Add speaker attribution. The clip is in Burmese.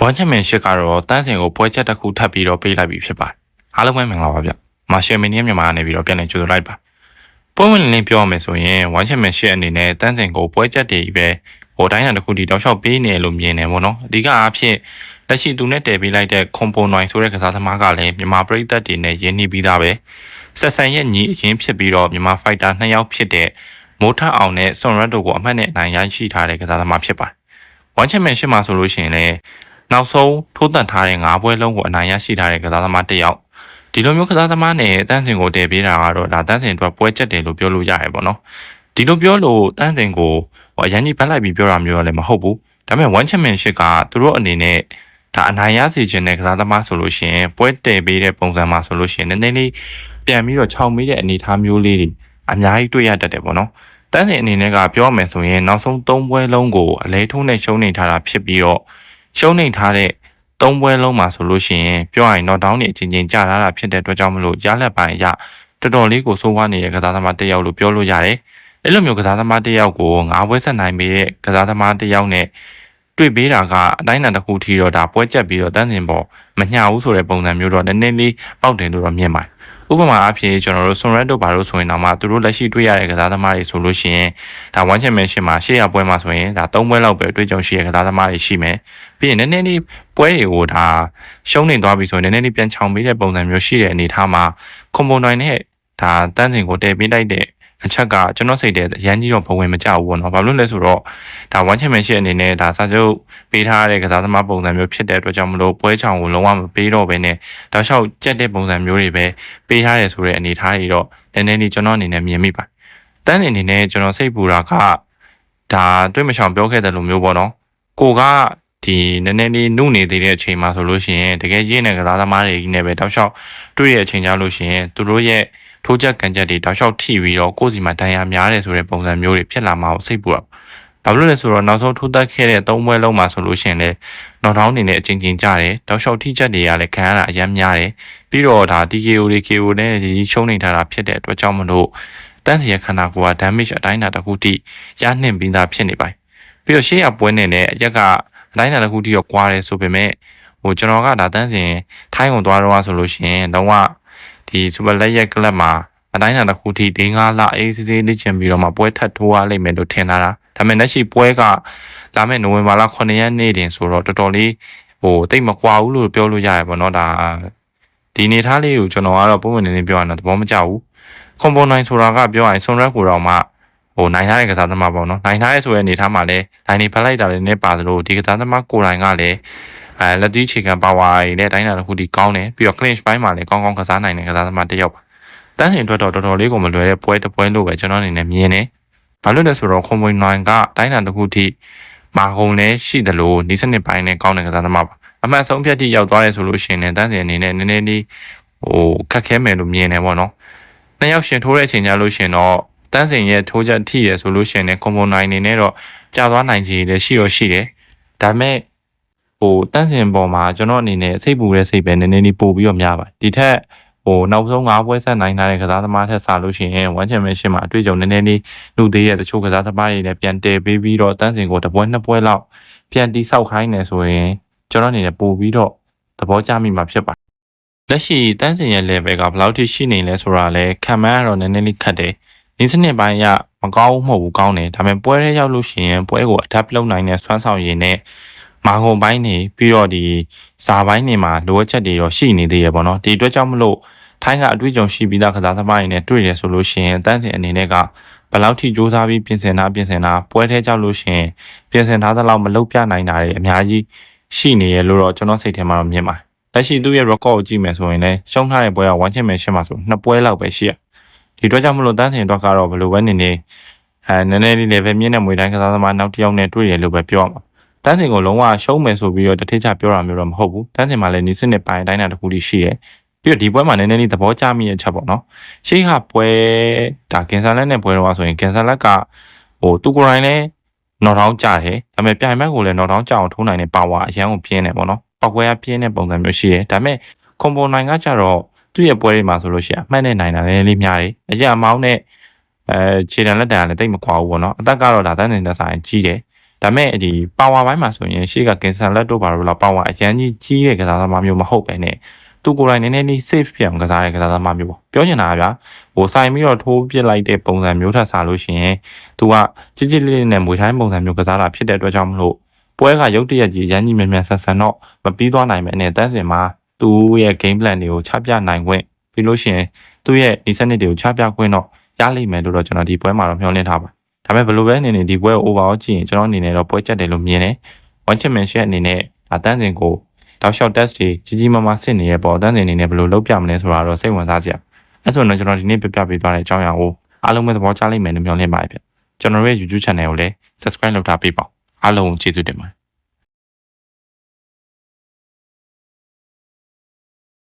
Speaker 1: ဝမ်ချန်မင်ရှစ်ကတော့တန်းစင်ကိုပွဲချက်တစ်ခုထပ်ပြီးတော့ပေးလိုက်ပြီဖြစ်ပါတယ်အားလုံးပဲမင်္ဂလာပါဗျမာရှယ်မီနီယမ်မြန်မာကနေပြီးတော့ပြန်လည်ကြိုဆိုလိုက်ပါပွဲဝင်လင်းပြောရမယ်ဆိုရင်ဝမ်ချန်မင်ရှစ်အနေနဲ့တန်းစင်ကိုပွဲချက်တွေပဲဟိုတိုင်းတာတစ်ခုဒီတောက်လျှောက်ပေးနေလို့မြင်နေပေါ့နော်အဓိကအားဖြင့်လက်ရှိသူနဲ့တည်ပေးလိုက်တဲ့ခွန်ပုံနိုင်ဆိုတဲ့ကစားသမားကလည်းမြန်မာပရိသတ်တွေနဲ့ရင်းနှီးပြီးသားပဲဆက်ဆန်ရဲ့ညီအရင်ဖြစ်ပြီးတော့မြန်မာဖိုက်တာနှစ်ယောက်ဖြစ်တဲ့မိုးထအောင်နဲ့ဆွန်ရက်တို့ကိုအမှတ်နဲ့အနိုင်ရရှိထားတဲ့ကစားသမားဖြစ်ပါတယ်ဝမ်ချန်မင်ရှစ်မှာဆိုလို့ရှိရင်လည်း နောက်ဆုံးထိုးတက်ထားတဲ့ငါးပွဲလုံးကိုအနိုင်ရရှိထားတဲ့ကစားသမားတစ်ယောက်ဒီလိုမျိုးကစားသမားနဲ့တန်းစင်ကိုတည်ပေးတာကတော့ဒါတန်းစင်အတွက်ပွဲချက်တယ်လို့ပြောလို့ရတယ်ပေါ့နော်ဒီလိုပြောလို့တန်းစင်ကိုဟိုအရန်ကြီးဖက်လိုက်ပြီးပြောတာမျိုးလည်းမဟုတ်ဘူးဒါပေမဲ့ one championship ကသူတို့အနေနဲ့ဒါအနိုင်ရစေခြင်းတဲ့ကစားသမားဆိုလို့ရှိရင်ပွဲတည်ပေးတဲ့ပုံစံမှာဆိုလို့ရှိရင်နည်းနည်းလေးပြန်ပြီးတော့ခြောက်မိတဲ့အနေအထားမျိုးလေးတွေအများကြီးတွေ့ရတတ်တယ်ပေါ့နော်တန်းစင်အနေနဲ့ကပြောမယ်ဆိုရင်နောက်ဆုံး၃ပွဲလုံးကိုအလဲထုံးနဲ့ရှုံးနေထားတာဖြစ်ပြီးတော့ ရှုံးနေထားတဲ့သုံးပွဲလုံးမှာဆိုလို့ရှိရင်ပြောရရင် knock down နေအချင်းချင်းကြာလာတာဖြစ်တဲ့အတွက်ကြောင့်မလို့ရလက်ပိုင်းအရတော်တော်လေးကိုစိုးဝါးနေတဲ့ကစားသမားတစ်ယောက်လို့ပြောလို့ရတယ်။အဲ့လိုမျိုးကစားသမားတစ်ယောက်ကိုငါးပွဲဆက်နိုင်ပေတဲ့ကစားသမားတစ်ယောက်နဲ့ တွေ့ပေးတာကအတိုင်းအတာတစ်ခုထိတော့ဒါပွဲချက်ပြီးတော့တန်းစင်ပေါ်မညှဘူးဆိုတဲ့ပုံစံမျိုးတော့နည်းနည်းလေးပေါက်တယ်လို့တော့မြင်ပါတယ်။ဥပမာအဖြစ်ကျွန်တော်တို့ဆွန်ရက်တို့ဘာလို့ဆိုရင်တော့မှသူတို့လက်ရှိတွေ့ရတဲ့ကစားသမားတွေဆိုလို့ရှိရင်ဒါဝမ်ချန်ပီယံရှစ်မှာရှေ့ရပွဲမှာဆိုရင်ဒါ၃ပွဲလောက်ပဲအတွေ့အကြုံရှိတဲ့ကစားသမားတွေရှိမယ်ပြီးရင်နည်းနည်းလေးပွဲတွေကိုဒါရှုံးနေသွားပြီဆိုရင်နည်းနည်းလေးပြန်ချောင်ပေးတဲ့ပုံစံမျိုးရှိတဲ့အနေအထားမှာကွန်ပုံတိုင်းနဲ့ဒါတန်းစင်ကိုတည်ပေးလိုက်တဲ့ အချက်ကကျွန်တော်စိတ်ထဲရမ်းကြီးတော့ဘဝင်မကြဘူးပေါ့နော်။ဘာလို့လဲဆိုတော့ဒါဝမ်ချန်ပီယံရှစ်အနေနဲ့ဒါစာချုပ်ပေးထားတဲ့ကစားသမားပုံစံမျိုးဖြစ်တဲ့အတွက်ကြောင့်မလို့ပွဲချောင်ကိုလုံးဝမပေးတော့ဘဲနဲ့တောက်လျှောက်ကြက်တဲ့ပုံစံမျိုးတွေပဲပေးထားရဆိုတဲ့အနေအထားတွေတော့နည်းနည်းလေးကျွန်တော်အနေနဲ့မြင်မိပါတယ်။တန်းစင်အနေနဲ့ကျွန်တော်စိတ်ပူတာကဒါတွေ့မချောင်ပြောခဲ့တဲ့လိုမျိုးပေါ့နော်။ကိုကဒီနည်းနည်းလေးနှုတ်နေသေးတဲ့အချိန်မှာဆိုလို့ရှိရင်တကယ်ရင်းတဲ့ကစားသမားတွေကြီးနဲ့ပဲတောက်လျှောက်တွေ့ရတဲ့အချိန်ကြလို့ရှိရင်သူတို့ရဲ့ ထိုးချက်ကန်ချက်တွေတောက်လျှောက်ထိပြီးတော့ကိုယ့်စီမှာဒဏ်ရာများတယ်ဆိုတဲ့ပုံစံမျိုးတွေဖြစ်လာမှာကိုစိတ်ပူတာ။ဘာလို့လဲဆိုတော့နောက်ဆုံးထိုးတက်ခဲ့တဲ့သုံးပွဲလုံးမှာဆိုလို့ရှိရင်လည်းနောက်ထောင်းနေနဲ့အချင်းချင်းကြတယ်တောက်လျှောက်ထိချက်တွေကလည်းခံရတာအများများတယ်ပြီးတော့ဒါ TKO တွေ KO နဲ့ဒီရှုံးနေထားတာဖြစ်တဲ့အတွက်ကြောင့်မလို့တန်းစီရခန္ဓာကိုယ်က damage အတိုင်းအတာတစ်ခုထိရနှင့်ပြီးသားဖြစ်နေပါတယ်ပြီးတော့ရှေ့ရပွဲနေနဲ့အရက်ကအတိုင်းအတာတစ်ခုထိတော့ကွာတယ်ဆိုပေမဲ့ဟိုကျွန်တော်ကဒါတန်းစင်ထိုင်းကုန်သွားတော့ဆိုလို့ရှိရင်တော့ ဒီ super လက်ရက်ကလပ်မှာအတိုင်းအတာတစ်ခုထိ၄၅လအေးစစ်စစ်လေ့ကျင့်ပြီးတော့မှပွဲထပ်ထိုးရလိမ့်မယ်လို့ထင်တာဒါပေမဲ့လက်ရှိပွဲကလာမယ့်နိုဝင်ဘာလ9ရက်နေ့တင်ဆိုတော့တော်တော်လေးဟိုတိတ်မကွာဘူးလို့ပြောလို့ရရပါတော့ဒါဒီနေသားလေးကိုကျွန်တော်ကတော့ပုံမှန်နေနေပြောရတာသဘောမကျဘူးကွန်ပိုနိုင်ဆိုတာကပြောရရင်ဆွန်ရက်ကိုတော့မှဟိုနိုင်ထားတဲ့ကစားသမားပေါ့နော်နိုင်ထားရဲဆိုတဲ့အနေထားမှာလည်းဒိုင်နေဖက်လိုက်တာလည်းနဲ့ပါသလိုဒီကစားသမားကိုယ်တိုင်ကလည်း အဲလက်တီးချေခံပါဝါတွေနဲ့တိုင်းတာတစ်ခုဒီကောင်းတယ်ပြီးတော့ clinch ဘိုင်းမှာလည်းကောင်းကောင်းကစားနိုင်တဲ့ကစားသမားတစ်ယောက်ပါတန်းစင်အတွက်တော့တော်တော်လေးကိုမလွယ်တဲ့ပွဲတစ်ပွဲလို့ပဲကျွန်တော်အနေနဲ့မြင်တယ်ဘာလို့လဲဆိုတော့ခွန်မွေနိုင်ကတိုင်းတာတစ်ခုထိမာဟုံလည်းရှိတယ်လို့ဒီစနစ်ပိုင်းနဲ့ကောင်းတဲ့ကစားသမားပါအမှန်ဆုံးဖြတ်တိရောက်သွားရဲဆိုလို့ရှိရင်လည်းတန်းစင်အနေနဲ့နည်းနည်းလေးဟိုခက်ခဲမယ်လို့မြင်တယ်ပေါ့နော်နှစ်ယောက်ရှင်ထိုးတဲ့အချိန်ကြလို့ရှင်တော့တန်းစင်ရဲ့ထိုးချက်ထိရဆိုလို့ရှင်လည်းကွန်ပိုနိုင်နေနဲ့တော့ကြာသွားနိုင်ခြေလည်းရှိတော့ရှိတယ်ဒါပေမဲ့ ဟိုတန်းစင်ပေါ်မှာကျွန်တော်အနေနဲ့စိတ်ပူတဲ့စိတ်ပဲနည်းနည်းလေးပို့ပြီးတော့များပါတယ်ဒီထက်ဟိုနောက်ဆုံး၅ပွဲဆက်နိုင်ထားတဲ့ကစားသမားထက်စားလို့ရှိရင်ဝမ်ချန်ပီယံရှစ်မှာအတွေ့အကြုံနည်းနည်းလေးနှုတ်သေးတဲ့တချို့ကစားသမားတွေလည်းပြန်တည်ပေးပြီးတော့တန်းစင်ကိုတစ်ပွဲနှစ်ပွဲလောက်ပြန်တိဆောက်ခိုင်းနေဆိုရင်ကျွန်တော်အနေနဲ့ပို့ပြီးတော့သဘောကျမိမှာဖြစ်ပါတယ်လက်ရှိတန်းစင်ရဲ့ level ကဘယ်လောက်ထိရှိနေလဲဆိုတာလည်းခံမှန်းရတော့နည်းနည်းလေးခက်တယ်ဒီစနစ်ပိုင်းကမကောင်းမဟုတ်ဘူးကောင်းတယ်ဒါပေမဲ့ပွဲထဲရောက်လို့ရှိရင်ပွဲကို adapt လုပ်နိုင်တဲ့စွမ်းဆောင်ရည်နဲ့ မာဟုံပိုင်းနေပြီးတော့ဒီစာပိုင်းနေမှာလိုအပ်ချက်တွေတော့ရှိနေသေးတယ်ပေါ့နော်ဒီအတွက်ကြောင့်မလို့ထိုင်းကအတွေ့အကြုံရှိပြီးသားကစားသမားတွေနဲ့တွေ့ရဆိုလို့ရှိရင်တန်းစင်အနေနဲ့ကဘယ်လောက်ထိစူးစမ်းပြီးပြင်ဆင်တာပြင်ဆင်တာပွဲထဲကြောက်လို့ရှိရင်ပြင်ဆင်ထားသလောက်မလုပ်ပြနိုင်တာတွေအများကြီးရှိနေရလို့တော့ကျွန်တော်စိတ်ထဲမှာတော့မြင်ပါတယ်လက်ရှိသူ့ရဲ့ record ကိုကြည့်မယ်ဆိုရင်လည်းရှုံးထားတဲ့ပွဲက1 championship မှာဆိုနှစ်ပွဲလောက်ပဲရှိရဒီအတွက်ကြောင့်မလို့တန်းစင်တော့ကတော့ဘယ်လိုပဲနေနေအဲနည်းနည်းလေး level မြင့်တဲ့မွေတိုင်းကစားသမားနောက်တစ်ယောက်နဲ့တွေ့ရလို့ပဲပြောရမှာ တန်းစင်ကိုလုံးဝရှုံးမယ်ဆိုပြီးတော့တထစ်ချပြောတာမျိုးတော့မဟုတ်ဘူးတန်းစင်မှာလည်းနီးစနစ်ပိုင်းအတိုင်းအတာတစ်ခုတည်းရှိတယ်ပြီးတော့ဒီပွဲမှာနည်းနည်းလေးသဘောကျမိရဲ့ချက်ပေါ့နော်ရှေ့ကပွဲဒါကင်ဆာလက်နဲ့ပွဲတော့ဆိုရင်ကင်ဆာလက်ကဟိုသူကိုယ်တိုင်လည်းနော်ထောင်းကြတယ်ဒါပေမဲ့ပြိုင်ဘက်ကိုလည်းနော်ထောင်းကြအောင်ထိုးနိုင်တဲ့ပါဝါအရန်ကိုပြင်းတယ်ပေါ့နော်ပောက်ကွဲရပြင်းတဲ့ပုံစံမျိုးရှိတယ်ဒါပေမဲ့ကွန်ပိုနိုင်ကကြတော့သူ့ရဲ့ပွဲတွေမှာဆိုလို့ရှိရင်အမှတ်နဲ့နိုင်တာလည်းလေးများတယ်အရက်အမောင်းနဲ့အဲခြေတံလက်တံကလည်းတိတ်မကွာဘူးပေါ့နော်အသက်ကတော့ဒါတန်းတင်သက်ဆိုင်ကြီးတယ် ဒါမဲ့ဒီပါဝါပိုင်းမှာဆိုရင်ရှေ့ကကင်ဆန်လက်တို့ဘာလို့လဲပါဝါအရန်ကြီးကြီးတဲ့ကစားသမားမျိုးမဟုတ်ပဲနဲ့သူကိုယ်တိုင်နည်းနည်းလေး safe ဖြစ်အောင်ကစားတဲ့ကစားသမားမျိုးပေါ့ပြောချင်တာကဗျာဟိုဆိုင်ပြီးတော့ထိုးပစ်လိုက်တဲ့ပုံစံမျိုးထပ်စားလို့ရှိရင်သူကကြစ်ကြစ်လေးလေးနဲ့မွေထိုင်းပုံစံမျိုးကစားတာဖြစ်တဲ့အတွက်ကြောင့်မလို့ပွဲကရုတ်တရက်ကြီးရန်ကြီးမြန်မြန်ဆန်ဆန်တော့မပြီးသွားနိုင်ပဲနဲ့တန်းစင်မှာသူ့ရဲ့ game plan တွေကိုချပြနိုင်ခွင့်ပြီးလို့ရှိရင်သူ့ရဲ့ဒီစနစ်တွေကိုချပြခွင့်တော့ရလိမ့်မယ်လို့တော့ကျွန်တော်ဒီပွဲမှာတော့မျှော်လင့်ထားပါ ဒါပေမဲ့ဘယ်လိုပဲအနေနဲ့ဒီပွဲကို overall ကြည့်ရင်ကျွန်တော်အနေနဲ့တော့ပွဲချက်တယ်လို့မြင်တယ် one championship အနေနဲ့အတန်းစင်ကိုတောက်လျှောက် test တွေကြီးကြီးမားမားစစ်နေတဲ့ပေါ်အတန်းစင်အနေနဲ့ဘယ်လိုလုပ်ပြမလဲဆိုတာတော့စိတ်ဝင်စားစရာအဲဆိုတော့ကျွန်တော်ဒီနေ့ပြပြပေးသွားတဲ့အကြောင်းအရာကိုအားလုံးပဲသဘောကျလိမ့်မယ်လို့မျှော်လင့်ပါတယ်ဗျကျွန်တော်ရဲ့ YouTube channel ကိုလည်း subscribe လုပ်ထားပေးပါအားလုံးကိုကျေးဇူးတင်ပါတယ်